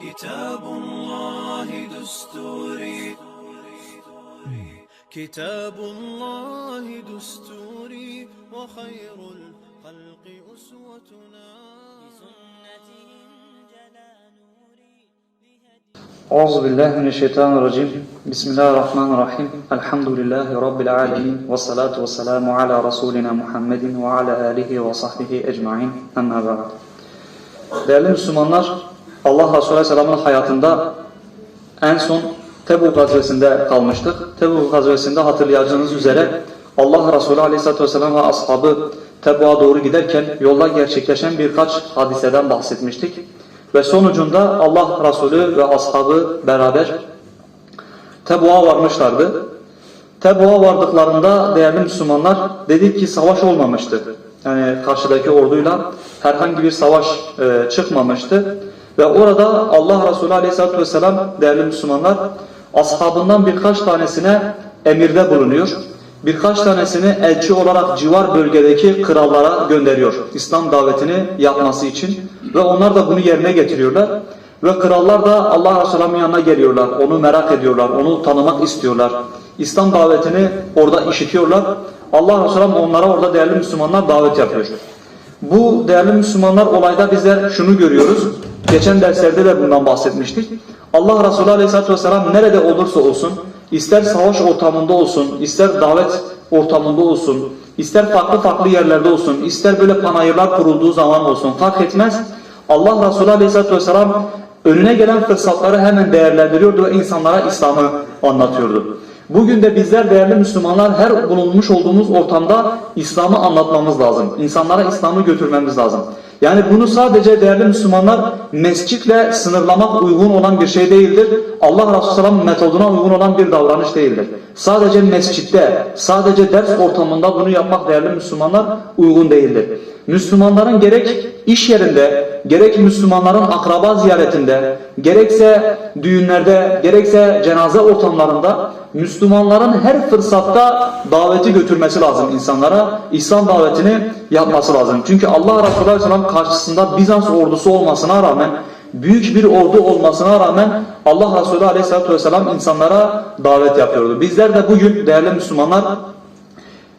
كتاب الله دستوري. كتاب الله دستوري. وخير الخلق أسوتنا. أعوذ بالله من الشيطان الرجيم. بسم الله الرحمن الرحيم. الحمد لله رب العالمين. والصلاة والسلام على رسولنا Muhammed وعلى آله وصحبه ecmaîn أما بعد. Değerli Müslümanlar Allah Resulü Aleyhisselam'ın hayatında en son Tebuk gazvesinde kalmıştık. Tebuk gazvesinde hatırlayacağınız üzere Allah Resulü Aleyhisselatü Vesselam ve ashabı Tebuk'a doğru giderken yolda gerçekleşen birkaç hadiseden bahsetmiştik. Ve sonucunda Allah Resulü ve ashabı beraber Tebuk'a varmışlardı. Tebuk'a vardıklarında değerli Müslümanlar dedik ki savaş olmamıştı. Yani karşıdaki orduyla herhangi bir savaş e, çıkmamıştı. Ve orada Allah Resulü Aleyhisselatü Vesselam değerli Müslümanlar ashabından birkaç tanesine emirde bulunuyor. Birkaç tanesini elçi olarak civar bölgedeki krallara gönderiyor. İslam davetini yapması için. Ve onlar da bunu yerine getiriyorlar. Ve krallar da Allah Resulü'nün yanına geliyorlar. Onu merak ediyorlar. Onu tanımak istiyorlar. İslam davetini orada işitiyorlar. Allah Resulü onlara orada değerli Müslümanlar davet yapıyor. Bu değerli Müslümanlar olayda bizler şunu görüyoruz. Geçen derslerde de bundan bahsetmiştik. Allah Resulü Aleyhisselatü Vesselam nerede olursa olsun, ister savaş ortamında olsun, ister davet ortamında olsun, ister farklı farklı yerlerde olsun, ister böyle panayırlar kurulduğu zaman olsun fark etmez. Allah Resulü Aleyhisselatü Vesselam önüne gelen fırsatları hemen değerlendiriyordu ve insanlara İslam'ı anlatıyordu. Bugün de bizler değerli Müslümanlar her bulunmuş olduğumuz ortamda İslam'ı anlatmamız lazım. İnsanlara İslam'ı götürmemiz lazım. Yani bunu sadece değerli Müslümanlar mescitle sınırlamak uygun olan bir şey değildir. Allah Resulü metoduna uygun olan bir davranış değildir. Sadece mescitte, sadece ders ortamında bunu yapmak değerli Müslümanlar uygun değildir. Müslümanların gerek iş yerinde, gerek Müslümanların akraba ziyaretinde, gerekse düğünlerde, gerekse cenaze ortamlarında Müslümanların her fırsatta daveti götürmesi lazım insanlara. İslam davetini yapması lazım. Çünkü Allah Resulü Aleyhisselam karşısında Bizans ordusu olmasına rağmen, büyük bir ordu olmasına rağmen Allah Resulü Aleyhisselatü Vesselam insanlara davet yapıyordu. Bizler de bugün değerli Müslümanlar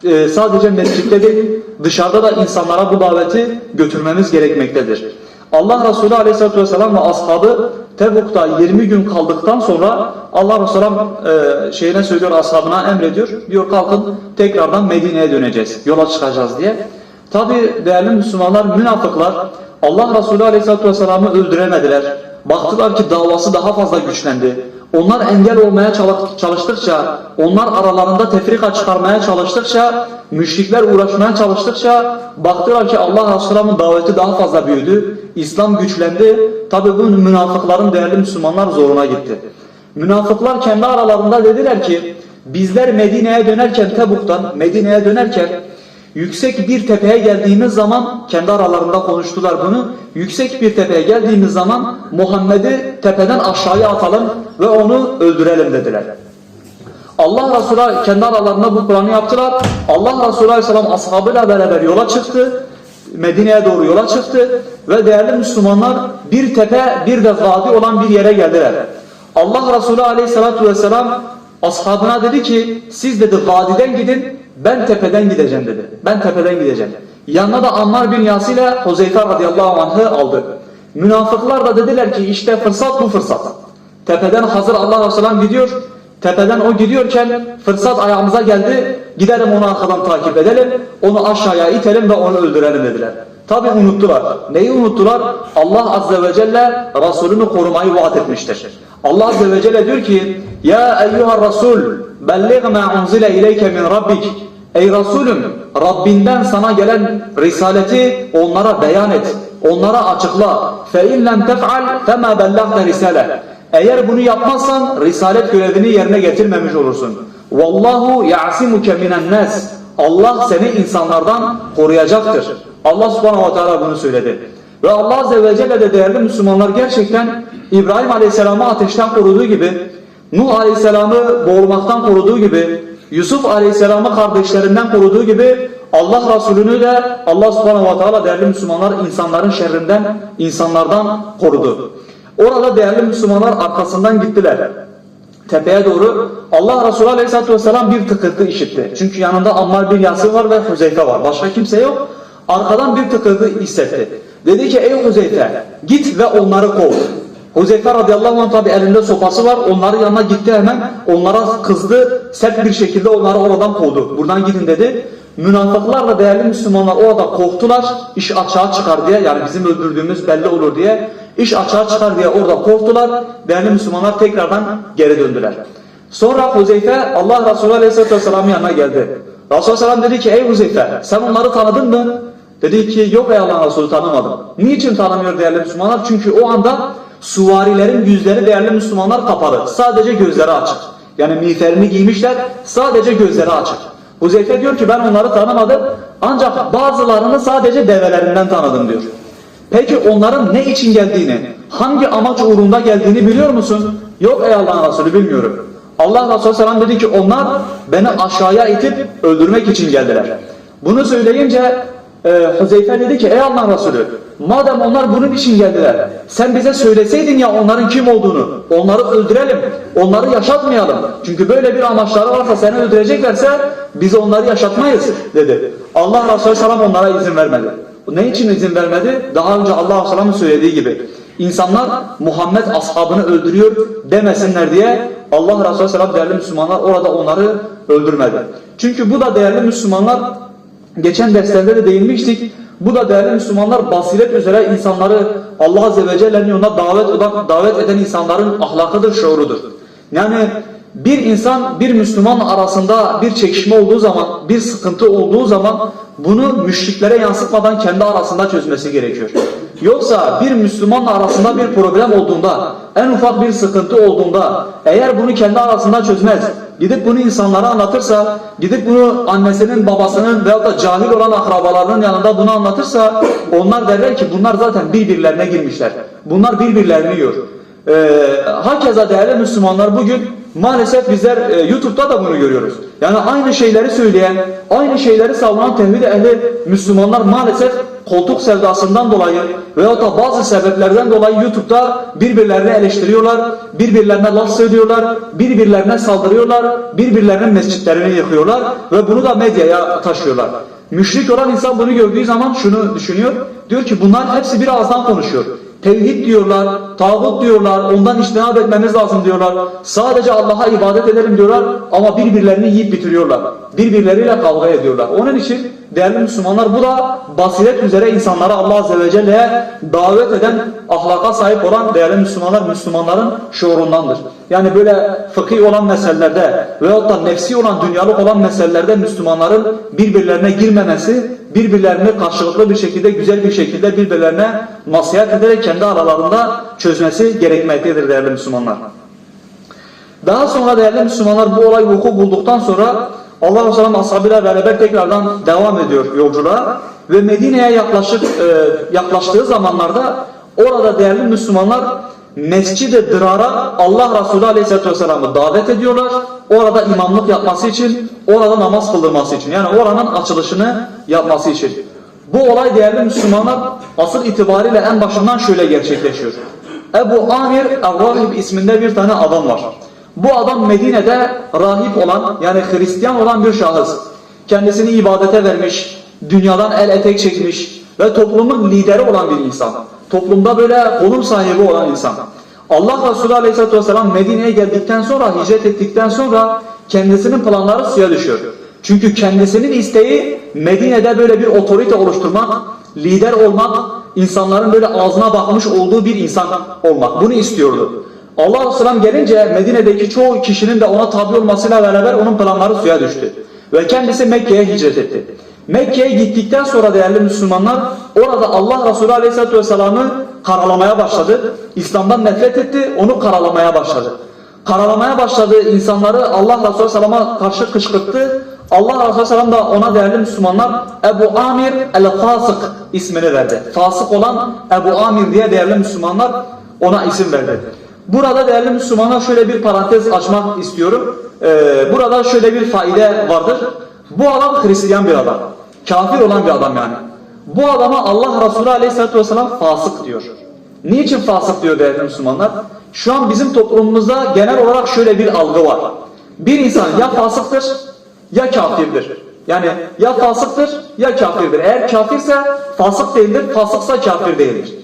e, sadece mescitte değil dışarıda da insanlara bu daveti götürmemiz gerekmektedir. Allah Resulü Aleyhisselatü Vesselam ve ashabı Tebuk'ta 20 gün kaldıktan sonra Allah Resulü e, şeyine söylüyor ashabına emrediyor. Diyor kalkın tekrardan Medine'ye döneceğiz. Yola çıkacağız diye. Tabi değerli Müslümanlar münafıklar Allah Resulü Aleyhisselatü Vesselam'ı öldüremediler. Baktılar ki davası daha fazla güçlendi. Onlar engel olmaya çalıştıkça, onlar aralarında tefrika çıkarmaya çalıştıkça, müşrikler uğraşmaya çalıştıkça baktılar ki Allah Resulü'nün daveti daha fazla büyüdü. İslam güçlendi. Tabi bu münafıkların değerli Müslümanlar zoruna gitti. Münafıklar kendi aralarında dediler ki bizler Medine'ye dönerken Tebuk'tan Medine'ye dönerken yüksek bir tepeye geldiğimiz zaman kendi aralarında konuştular bunu. Yüksek bir tepeye geldiğimiz zaman Muhammed'i tepeden aşağıya atalım ve onu öldürelim dediler. Allah Resulü kendi aralarında bu planı yaptılar. Allah Resulü Aleyhisselam ashabıyla beraber yola çıktı. Medine'ye doğru yola çıktı ve değerli Müslümanlar bir tepe bir de vadi olan bir yere geldiler. Allah Resulü Aleyhisselatü Vesselam ashabına dedi ki siz dedi vadiden gidin ben tepeden gideceğim dedi. Ben tepeden gideceğim. Yanına da Ammar bin Yas ile Huzeyfe radıyallahu anh'ı aldı. Münafıklar da dediler ki işte fırsat bu fırsat. Tepeden hazır Allah Resulü gidiyor. Tepeden o gidiyorken fırsat ayağımıza geldi. Gidelim onu arkadan takip edelim. Onu aşağıya itelim ve onu öldürelim dediler. Tabi unuttular. Neyi unuttular? Allah Azze ve Celle Resulünü korumayı vaat etmiştir. Allah Azze ve Celle diyor ki Ya eyyuhar Resul Belliğ ma unzile ileyke min rabbik. Ey Resulüm Rabbinden sana gelen risaleti onlara beyan et. Onlara açıkla. Fe in lem tef'al fema bellagte risale. Eğer bunu yapmazsan risalet görevini yerine getirmemiş olursun. Vallahu ya'simuke minen nas. Allah seni insanlardan koruyacaktır. Allah subhanahu ve teala bunu söyledi. Ve Allah azze ve celle de değerli Müslümanlar gerçekten İbrahim aleyhisselamı ateşten koruduğu gibi Nuh Aleyhisselam'ı boğulmaktan koruduğu gibi, Yusuf Aleyhisselam'ı kardeşlerinden koruduğu gibi Allah Resulü'nü de Allah Subhanahu ve Teala değerli Müslümanlar insanların şerrinden, insanlardan korudu. Orada değerli Müslümanlar arkasından gittiler. Tepeye doğru Allah Resulü Aleyhisselatü Vesselam bir tıkırtı işitti. Çünkü yanında Ammar bin Yasir var ve Huzeyfe var. Başka kimse yok. Arkadan bir tıkırtı hissetti. Dedi ki ey Huzeyfe git ve onları kov. Huzeyfe radıyallahu anh tabi elinde sopası var. Onların yanına gitti hemen. Onlara kızdı. Sert bir şekilde onları oradan kovdu. Buradan gidin dedi. Münafıklar da değerli Müslümanlar orada korktular. İş açığa çıkar diye yani bizim öldürdüğümüz belli olur diye. iş açığa çıkar diye orada korktular. Değerli Müslümanlar tekrardan geri döndüler. Sonra Huzeyfe Allah Resulü Aleyhisselatü Vesselam'ın yanına geldi. Resulü Aleyhisselam dedi ki ey Huzeyfe sen onları tanıdın mı? Dedi ki yok ey Allah Resulü tanımadım. Niçin tanımıyor değerli Müslümanlar? Çünkü o anda suvarilerin yüzleri değerli Müslümanlar kapalı. Sadece gözleri açık. Yani miğferini giymişler sadece gözleri açık. Huzeyfe diyor ki ben onları tanımadım ancak bazılarını sadece develerinden tanıdım diyor. Peki onların ne için geldiğini, hangi amaç uğrunda geldiğini biliyor musun? Yok ey Allah'ın Resulü bilmiyorum. Allah Resulü Selam dedi ki onlar beni aşağıya itip öldürmek için geldiler. Bunu söyleyince e, Huzeyfe dedi ki ey Allah'ın Resulü madem onlar bunun için geldiler sen bize söyleseydin ya onların kim olduğunu onları öldürelim onları yaşatmayalım çünkü böyle bir amaçları varsa seni öldüreceklerse biz onları yaşatmayız dedi. Allah Resulü Selam onlara izin vermedi. Ne için izin vermedi? Daha önce Allah Aleyhisselam'ın söylediği gibi. İnsanlar Muhammed ashabını öldürüyor demesinler diye Allah Resulü Selam değerli Müslümanlar orada onları öldürmedi. Çünkü bu da değerli Müslümanlar geçen derslerde de değinmiştik. Bu da değerli Müslümanlar basiret üzere insanları Allah Azze ve Celle'nin yoluna davet, davet eden insanların ahlakıdır, şuurudur. Yani bir insan bir Müslüman arasında bir çekişme olduğu zaman, bir sıkıntı olduğu zaman bunu müşriklere yansıtmadan kendi arasında çözmesi gerekiyor. Yoksa bir Müslümanla arasında bir problem olduğunda, en ufak bir sıkıntı olduğunda eğer bunu kendi arasında çözmez, gidip bunu insanlara anlatırsa, gidip bunu annesinin, babasının veyahut da cahil olan akrabalarının yanında bunu anlatırsa onlar derler ki bunlar zaten birbirlerine girmişler. Bunlar birbirlerini yiyor. Ee, hakeza değerli Müslümanlar bugün maalesef bizler e, YouTube'da da bunu görüyoruz. Yani aynı şeyleri söyleyen, aynı şeyleri savunan tevhid ehli Müslümanlar maalesef koltuk sevdasından dolayı veyahut da bazı sebeplerden dolayı YouTube'da birbirlerini eleştiriyorlar, birbirlerine laf söylüyorlar, birbirlerine saldırıyorlar, birbirlerinin mescitlerini yıkıyorlar ve bunu da medyaya taşıyorlar. Müşrik olan insan bunu gördüğü zaman şunu düşünüyor, diyor ki bunlar hepsi bir ağızdan konuşuyor. Tevhid diyorlar, tağut diyorlar, ondan iştinab etmemiz lazım diyorlar. Sadece Allah'a ibadet edelim diyorlar ama birbirlerini yiyip bitiriyorlar. Birbirleriyle kavga ediyorlar. Onun için değerli Müslümanlar bu da basiret üzere insanlara Allah Azze ve Celle'ye davet eden, ahlaka sahip olan değerli Müslümanlar, Müslümanların şuurundandır. Yani böyle fıkhi olan meselelerde veyahut da nefsi olan, dünyalık olan meselelerde Müslümanların birbirlerine girmemesi, birbirlerini karşılıklı bir şekilde, güzel bir şekilde birbirlerine nasihat ederek kendi aralarında çözmesi gerekmektedir değerli Müslümanlar. Daha sonra değerli Müslümanlar bu olay vuku bulduktan sonra Allah Resulü ashabıyla beraber tekrardan devam ediyor yolculuğa ve Medine'ye yaklaşık e, yaklaştığı zamanlarda orada değerli Müslümanlar Mescid-i Dırar'a Allah Resulü Aleyhisselatü Vesselam'ı davet ediyorlar. Orada imamlık yapması için, orada namaz kıldırması için yani oranın açılışını yapması için. Bu olay değerli Müslümanlar asıl itibariyle en başından şöyle gerçekleşiyor. Ebu Amir Evrahib isminde bir tane adam var. Bu adam Medine'de rahip olan yani Hristiyan olan bir şahıs. Kendisini ibadete vermiş, dünyadan el etek çekmiş ve toplumun lideri olan bir insan. Toplumda böyle konum sahibi olan insan. Allah Resulü Aleyhisselatü Vesselam Medine'ye geldikten sonra, hicret ettikten sonra kendisinin planları suya düşüyor. Çünkü kendisinin isteği Medine'de böyle bir otorite oluşturmak, lider olmak, insanların böyle ağzına bakmış olduğu bir insan olmak. Bunu istiyordu. Allah Resulü gelince Medine'deki çoğu kişinin de ona tabi olmasıyla beraber onun planları suya düştü. Ve kendisi Mekke'ye hicret etti. Mekke'ye gittikten sonra değerli Müslümanlar orada Allah Resulü Aleyhisselatü Vesselam'ı karalamaya başladı. İslam'dan nefret etti, onu karalamaya başladı. Karalamaya başladı insanları Allah Resulü Aleyhisselam'a karşı kışkırttı. Allah Resulü Aleyhisselam da ona değerli Müslümanlar Ebu Amir el-Fasık ismini verdi. Fasık olan Ebu Amir diye değerli Müslümanlar ona isim verdi. Burada değerli Müslümanlar şöyle bir parantez açmak istiyorum. Ee, burada şöyle bir faide vardır. Bu adam Hristiyan bir adam. Kafir olan bir adam yani. Bu adama Allah Resulü Aleyhisselatü Vesselam fasık diyor. Niçin fasık diyor değerli Müslümanlar? Şu an bizim toplumumuzda genel olarak şöyle bir algı var. Bir insan ya fasıktır ya kafirdir. Yani ya fasıktır ya kafirdir. Eğer kafirse fasık değildir, fasıksa kafir değildir.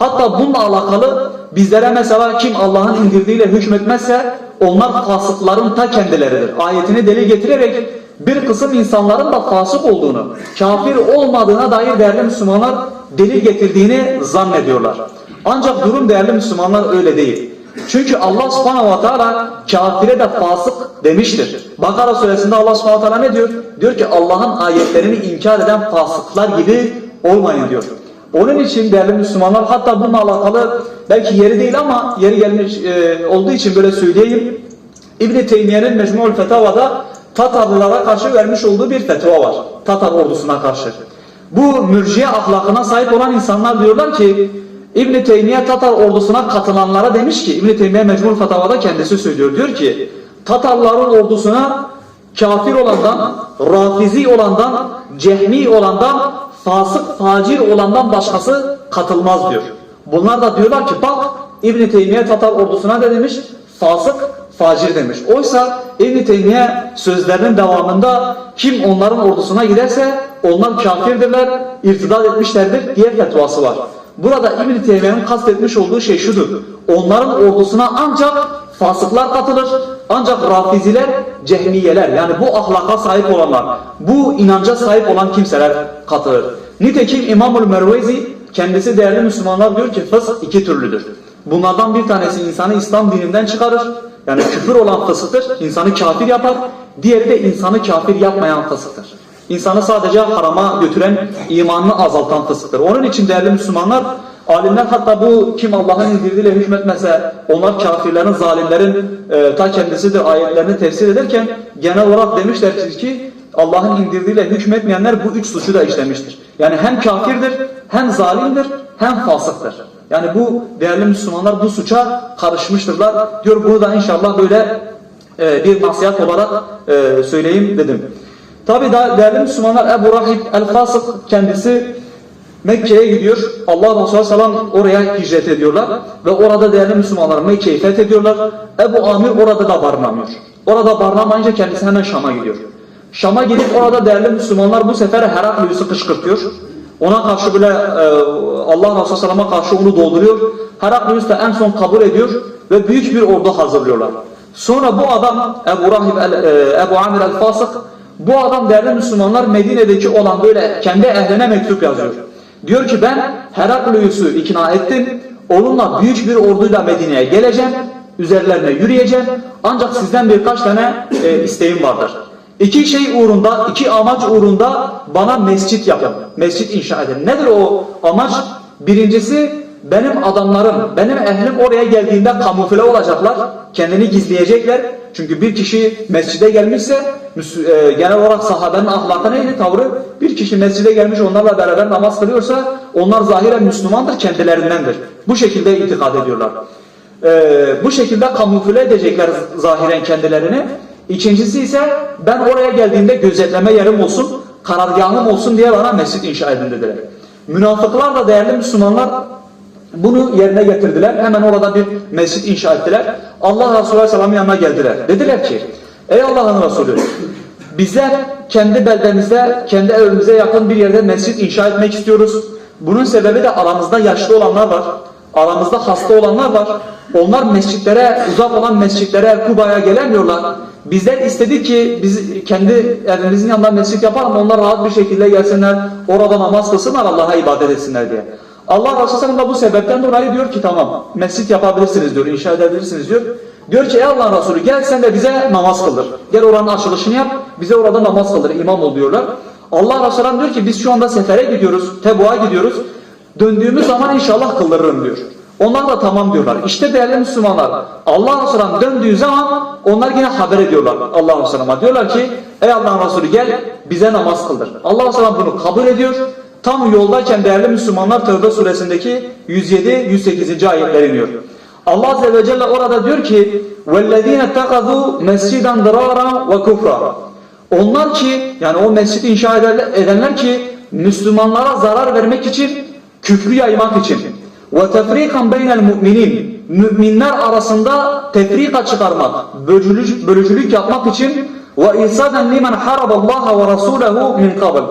Hatta bununla alakalı bizlere mesela kim Allah'ın indirdiğiyle hükmetmezse onlar fasıkların ta kendileridir. Ayetini delil getirerek bir kısım insanların da fasık olduğunu, kafir olmadığına dair değerli Müslümanlar delil getirdiğini zannediyorlar. Ancak durum değerli Müslümanlar öyle değil. Çünkü Allah subhanahu wa ta'ala kafire de fasık demiştir. Bakara suresinde Allah subhanahu wa ta'ala ne diyor? Diyor ki Allah'ın ayetlerini inkar eden fasıklar gibi olmayın diyor. Onun için değerli Müslümanlar hatta bununla alakalı belki yeri değil ama yeri gelmiş e, olduğu için böyle söyleyeyim. İbn Teymiye'nin Mecmu'ul Fetava'da Tatarlılara karşı vermiş olduğu bir fetva var. Tatar ordusuna karşı. Bu mürciye ahlakına sahip olan insanlar diyorlar ki İbn Teymiye Tatar ordusuna katılanlara demiş ki İbn Teymiye Mecmu'ul Fetava'da kendisi söylüyor. Diyor ki Tatarların ordusuna kafir olandan, rafizi olandan, cehmi olandan, fasık, facir olandan başkası katılmaz diyor. Bunlar da diyorlar ki bak İbn Teymiye Tatar ordusuna ne demiş? Fasık, facir demiş. Oysa İbn Teymiye sözlerinin devamında kim onların ordusuna giderse onlar kafirdirler, irtidat etmişlerdir diye fetvası var. Burada İbn Teymiye'nin kastetmiş olduğu şey şudur. Onların ordusuna ancak fasıklar katılır. Ancak rafiziler, cehmiyeler yani bu ahlaka sahip olanlar, bu inanca sahip olan kimseler katılır. Nitekim İmamul Mervezi kendisi değerli Müslümanlar diyor ki fısk iki türlüdür. Bunlardan bir tanesi insanı İslam dininden çıkarır. Yani küfür olan fısıktır, insanı kafir yapar. Diğeri de insanı kafir yapmayan fısıktır. İnsanı sadece harama götüren, imanını azaltan fısıktır. Onun için değerli Müslümanlar, alimler hatta bu kim Allah'ın indirdiğiyle hükmetmese, onlar kafirlerin, zalimlerin e, ta kendisidir ayetlerini tefsir ederken genel olarak demişlerdir ki Allah'ın indirdiğiyle hükmetmeyenler bu üç suçu da işlemiştir. Yani hem kafirdir, hem zalimdir, hem fasıktır. Yani bu değerli Müslümanlar bu suça karışmıştırlar. Diyor bunu da inşallah böyle e, bir nasihat olarak e, söyleyeyim dedim. Tabi da değerli Müslümanlar Ebu Rahib el-Fasık kendisi Mekke'ye gidiyor. Allah Resulü Sallam oraya hicret ediyorlar. Ve orada değerli Müslümanlar Mekke'yi fethediyorlar. Ebu Amir orada da barınamıyor. Orada barınamayınca kendisi hemen Şam'a gidiyor. Şam'a gidip orada değerli Müslümanlar bu sefer Heraklius'u kışkırtıyor. Ona karşı bile e, Allah Resulü Sallam'a karşı onu dolduruyor. Heraklius da en son kabul ediyor ve büyük bir ordu hazırlıyorlar. Sonra bu adam Ebu Rahib el, e, Ebu Amir el-Fasık bu adam değerli Müslümanlar Medine'deki olan böyle kendi ehline mektup yazıyor. Diyor ki ben Heraklius'u ikna ettim. Onunla büyük bir orduyla Medine'ye geleceğim. Üzerlerine yürüyeceğim. Ancak sizden birkaç tane e, isteğim vardır. İki şey uğrunda, iki amaç uğrunda bana mescit yapın. Mescit inşa edin. Nedir o amaç? Birincisi benim adamlarım, benim ehlim oraya geldiğinde kamufle olacaklar. Kendini gizleyecekler. Çünkü bir kişi mescide gelmişse e, genel olarak sahabenin ahlakı neydi tavrı? Bir kişi mescide gelmiş onlarla beraber namaz kılıyorsa onlar zahiren Müslümandır kendilerindendir. Bu şekilde itikad ediyorlar. Ee, bu şekilde kamufle edecekler zahiren kendilerini. İkincisi ise ben oraya geldiğimde gözetleme yerim olsun, karargahım olsun diye bana mescit inşa edin dediler. Münafıklar da değerli Müslümanlar bunu yerine getirdiler. Hemen orada bir mescit inşa ettiler. Allah Resulü Aleyhisselam'ın yanına geldiler. Dediler ki ey Allah'ın Resulü bizler kendi beldemizde, kendi evimize yakın bir yerde mescit inşa etmek istiyoruz. Bunun sebebi de aramızda yaşlı olanlar var. Aramızda hasta olanlar var. Onlar mescitlere, uzak olan mescitlere, Kuba'ya gelemiyorlar. Bizler istedik ki biz kendi evimizin yanında mescit yapalım. Onlar rahat bir şekilde gelsinler. Orada namaz kılsınlar, Allah'a ibadet etsinler diye. Allah Resulü da bu sebepten dolayı diyor ki tamam mescit yapabilirsiniz diyor, inşa edebilirsiniz diyor. Diyor ki ey Allah Resulü gel sen de bize namaz kıldır. Gel oranın açılışını yap, bize orada namaz kıldır, imam ol diyorlar. Allah Resulü diyor ki biz şu anda sefere gidiyoruz, Tebu'a gidiyoruz. Döndüğümüz zaman inşallah kıldırırım diyor. Onlar da tamam diyorlar. İşte değerli Müslümanlar Allah Resulü Sallam döndüğü zaman onlar yine haber ediyorlar Allah Resulü Sallam'a. Diyorlar ki ey Allah Resulü gel bize namaz kıldır. Allah Resulü bunu kabul ediyor. Tam yoldayken değerli Müslümanlar Tevbe suresindeki 107-108. ayetler iniyor. Allah Azze ve Celle orada diyor ki وَالَّذ۪ينَ اتَّقَذُوا مَسْجِدًا ضَرَارًا وَكُفْرًا Onlar ki yani o mescidi inşa edenler ki Müslümanlara zarar vermek için, küfrü yaymak için, وَتَفْرِيقًا بَيْنَ الْمُؤْمِنِينَ Müminler arasında tefrika çıkarmak, bölücülük, bölücülük yapmak için وَاِرْسَادًا لِمَنْ حَرَبَ اللّٰهَ وَرَسُولَهُ مِنْ قَبْلِ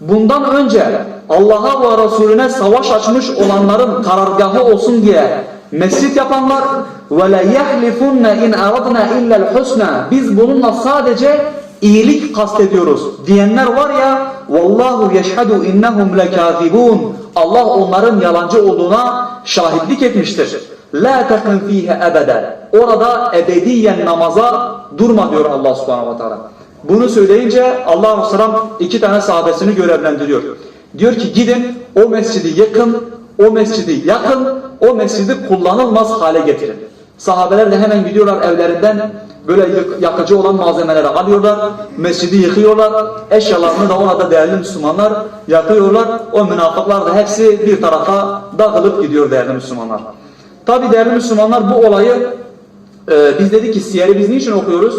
bundan önce Allah'a ve Resulüne savaş açmış olanların karargahı olsun diye mescit yapanlar ve la yahlifunna in aradna illa'l husna biz bununla sadece iyilik kastediyoruz diyenler var ya vallahu yeşhadu innahum lekazibun Allah onların yalancı olduğuna şahitlik etmiştir. La takın fiha ebede. Orada ebediyen namaza durma diyor Allah Subhanahu ve Teala. Bunu söyleyince Allah Resulü iki tane sahabesini görevlendiriyor. Diyor ki gidin o mescidi yıkın, o mescidi yakın, o mescidi kullanılmaz hale getirin. Sahabeler de hemen gidiyorlar evlerinden böyle yakıcı olan malzemeleri alıyorlar, mescidi yıkıyorlar, eşyalarını da orada değerli Müslümanlar yakıyorlar. O münafıklar da hepsi bir tarafa dağılıp gidiyor değerli Müslümanlar. Tabi değerli Müslümanlar bu olayı e, biz dedik ki siyeri biz niçin okuyoruz?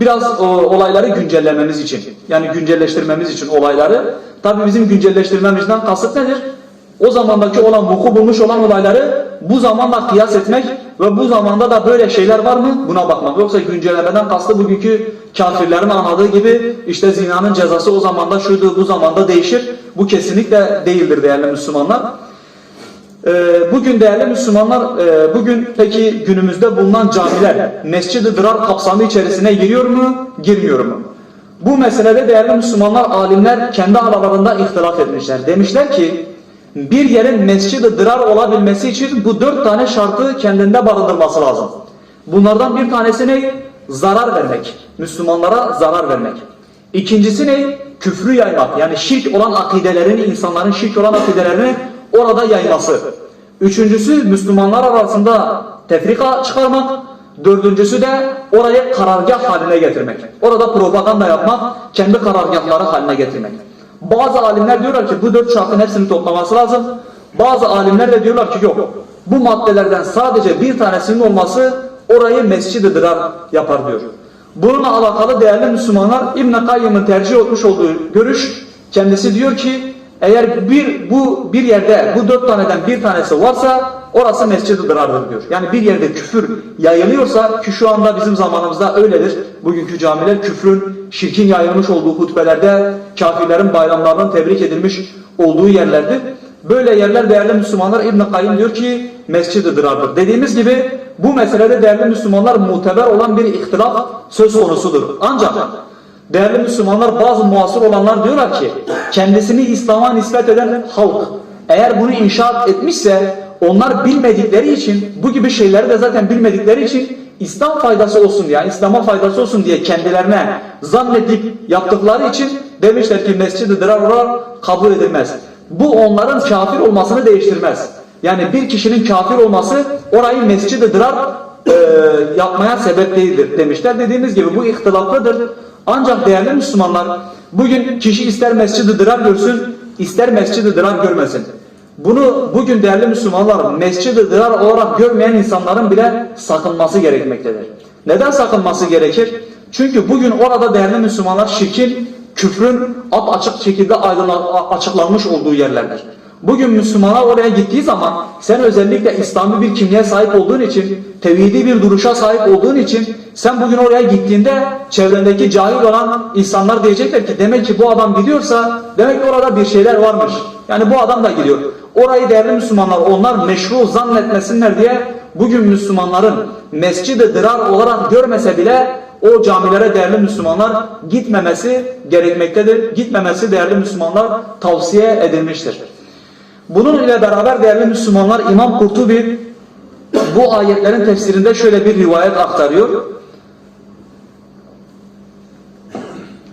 Biraz o, olayları güncellememiz için. Yani güncelleştirmemiz için olayları. Tabi bizim güncelleştirmemizden kasıt nedir? O zamandaki olan vuku bulmuş olan olayları bu zamanla kıyas etmek ve bu zamanda da böyle şeyler var mı buna bakmak. Yoksa güncellemeden kastı bugünkü kafirlerin anladığı gibi işte zinanın cezası o zamanda şuydu bu zamanda değişir. Bu kesinlikle değildir değerli Müslümanlar. Ee, Bugün değerli Müslümanlar, e, bugün peki günümüzde bulunan camiler Mescid-i Dırar kapsamı içerisine giriyor mu, girmiyor mu? Bu meselede değerli Müslümanlar, alimler kendi aralarında ihtilaf etmişler. Demişler ki bir yerin Mescid-i Dırar olabilmesi için bu dört tane şartı kendinde barındırması lazım. Bunlardan bir tanesi ne? Zarar vermek. Müslümanlara zarar vermek. İkincisi ne? Küfrü yaymak. Yani şirk olan akidelerini, insanların şirk olan akidelerini orada yayması. Üçüncüsü Müslümanlar arasında tefrika çıkarmak. Dördüncüsü de orayı karargah haline getirmek. Orada propaganda yapmak, kendi karargahları haline getirmek. Bazı alimler diyorlar ki bu dört şartın hepsini toplaması lazım. Bazı alimler de diyorlar ki yok. Bu maddelerden sadece bir tanesinin olması orayı mescid-i dırar yapar diyor. Bununla alakalı değerli Müslümanlar İbn Kayyım'ın tercih etmiş olduğu görüş kendisi diyor ki eğer bir bu bir yerde bu dört taneden bir tanesi varsa orası mescid-i dırardır diyor. Yani bir yerde küfür yayılıyorsa ki şu anda bizim zamanımızda öyledir. Bugünkü camiler küfrün, şirkin yayılmış olduğu hutbelerde kafirlerin bayramlarının tebrik edilmiş olduğu yerlerdir. Böyle yerler değerli Müslümanlar İbn Kayyım diyor ki mescid-i dırardır. Dediğimiz gibi bu meselede değerli Müslümanlar muteber olan bir ihtilaf söz konusudur. Ancak değerli Müslümanlar bazı muasır olanlar diyorlar ki kendisini İslam'a nispet eden halk eğer bunu inşaat etmişse onlar bilmedikleri için bu gibi şeyleri de zaten bilmedikleri için İslam faydası olsun diye, İslam'a faydası olsun diye kendilerine zannedip yaptıkları için demişler ki mescid-i olarak kabul edilmez. Bu onların kafir olmasını değiştirmez. Yani bir kişinin kafir olması orayı mescid-i dırar e, yapmaya sebep değildir demişler. Dediğimiz gibi bu ihtilaflıdır. Ancak değerli Müslümanlar bugün kişi ister mescid-i dırar görsün, ister mescid-i görmesin. Bunu bugün değerli Müslümanlar mescid-i olarak görmeyen insanların bile sakınması gerekmektedir. Neden sakınması gerekir? Çünkü bugün orada değerli Müslümanlar şirkin, küfrün açık şekilde açıklanmış olduğu yerlerdir. Bugün Müslümanlar oraya gittiği zaman sen özellikle İslami bir kimliğe sahip olduğun için, tevhidi bir duruşa sahip olduğun için sen bugün oraya gittiğinde çevrendeki cahil olan insanlar diyecekler ki demek ki bu adam gidiyorsa demek ki orada bir şeyler varmış. Yani bu adam da gidiyor. Orayı değerli Müslümanlar onlar meşru zannetmesinler diye bugün Müslümanların mescid-i dırar olarak görmese bile o camilere değerli Müslümanlar gitmemesi gerekmektedir. Gitmemesi değerli Müslümanlar tavsiye edilmiştir. Bunun ile beraber değerli Müslümanlar İmam Kurtubi bu ayetlerin tefsirinde şöyle bir rivayet aktarıyor.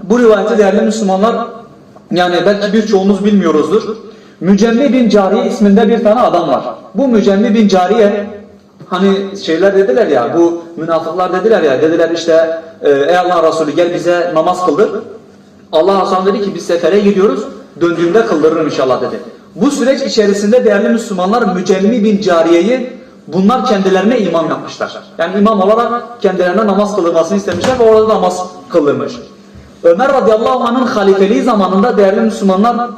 Bu rivayeti değerli Müslümanlar yani belki birçoğumuz bilmiyoruzdur. Mücemmi bin Cariye isminde bir tane adam var. Bu Mücemmi bin Cariye hani şeyler dediler ya bu münafıklar dediler ya dediler işte e, ey Allah Resulü gel bize namaz kıldır. Allah Resulü dedi ki biz sefere gidiyoruz döndüğümde kıldırırım inşallah dedi. Bu süreç içerisinde değerli Müslümanlar Mücemmi bin Cariye'yi bunlar kendilerine imam yapmışlar. Yani imam olarak kendilerine namaz kılınmasını istemişler ve orada namaz kıldırmış. Ömer radıyallahu anh'ın halifeliği zamanında değerli Müslümanlar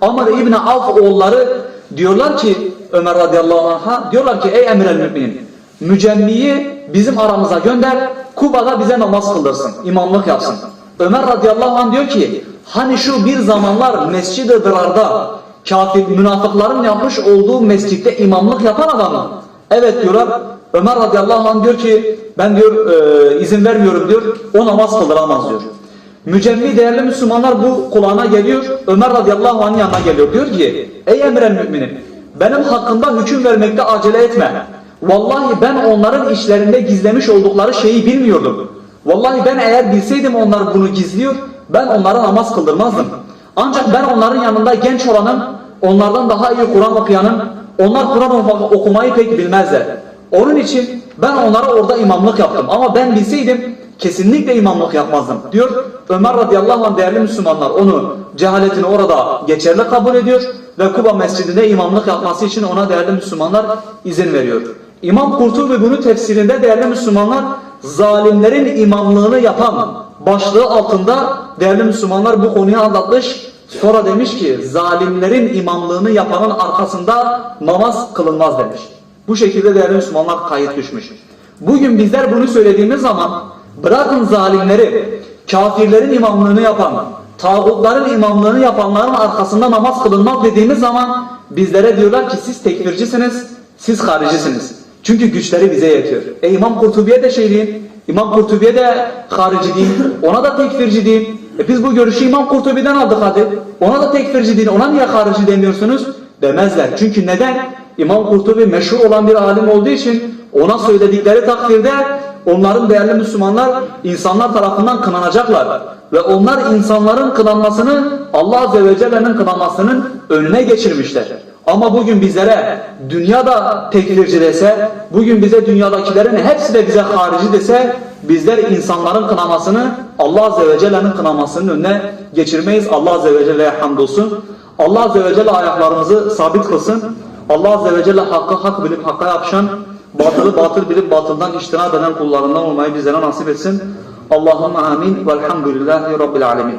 Amr İbni Avf oğulları diyorlar ki Ömer radıyallahu anh'a diyorlar ki ey emir el müminin mücemmiyi bizim aramıza gönder Kuba'da bize namaz kıldırsın imamlık yapsın. Ömer radıyallahu anh diyor ki hani şu bir zamanlar Mescid-i Dırar'da kafir münafıkların yapmış olduğu mescitte imamlık yapan adam mı? Evet diyorlar. Ömer radıyallahu anh diyor ki ben diyor e, izin vermiyorum diyor. O namaz kıldıramaz diyor. Mücemmi değerli Müslümanlar bu kulağına geliyor. Ömer radıyallahu anh'ın yanına geliyor. Diyor ki ey emren müminim benim hakkında hüküm vermekte acele etme. Vallahi ben onların işlerinde gizlemiş oldukları şeyi bilmiyordum. Vallahi ben eğer bilseydim onlar bunu gizliyor ben onlara namaz kıldırmazdım. Ancak ben onların yanında genç olanım, onlardan daha iyi Kur'an okuyanım, onlar Kur'an oku- okumayı pek bilmezler. Onun için ben onlara orada imamlık yaptım ama ben bilseydim kesinlikle imamlık yapmazdım diyor. Ömer radıyallahu anh değerli Müslümanlar onu cehaletini orada geçerli kabul ediyor ve Kuba mescidinde imamlık yapması için ona değerli Müslümanlar izin veriyor. İmam Kurtubi bunu tefsirinde değerli Müslümanlar zalimlerin imamlığını yapan başlığı altında değerli Müslümanlar bu konuyu anlatmış. Sonra demiş ki zalimlerin imamlığını yapanın arkasında namaz kılınmaz demiş. Bu şekilde değerli Müslümanlar kayıt düşmüş. Bugün bizler bunu söylediğimiz zaman bırakın zalimleri, kafirlerin imamlığını yapan, tağutların imamlığını yapanların arkasında namaz kılınmaz dediğimiz zaman bizlere diyorlar ki siz tekfircisiniz, siz haricisiniz. Çünkü güçleri bize yetiyor. E İmam Kurtubi'ye de şey deyin, İmam Kurtubi'ye de harici deyin, ona da tekfirci deyin. E biz bu görüşü İmam Kurtubi'den aldık hadi. Ona da tekfirci deyin, ona niye harici demiyorsunuz? Demezler. Çünkü neden? İmam Kurtubi meşhur olan bir alim olduğu için ona söyledikleri takdirde onların değerli Müslümanlar insanlar tarafından kınanacaklar. Ve onlar insanların kınanmasını Allah Azze ve Celle'nin kınanmasının önüne geçirmişler. Ama bugün bizlere dünya da tekfirci dese, bugün bize dünyadakilerin hepsi de bize harici dese, bizler insanların kınamasını Allah Azze ve Celle'nin kınamasının önüne geçirmeyiz. Allah Azze ve Celle'ye hamdolsun. Allah Azze ve Celle ayaklarımızı sabit kılsın. Allah Azze ve Celle hakkı hak bilip hakka yapışan, batılı batıl bilip batıldan iştinab eden kullarından olmayı bizlere nasip etsin. Allahümme amin velhamdülillahi rabbil alemin.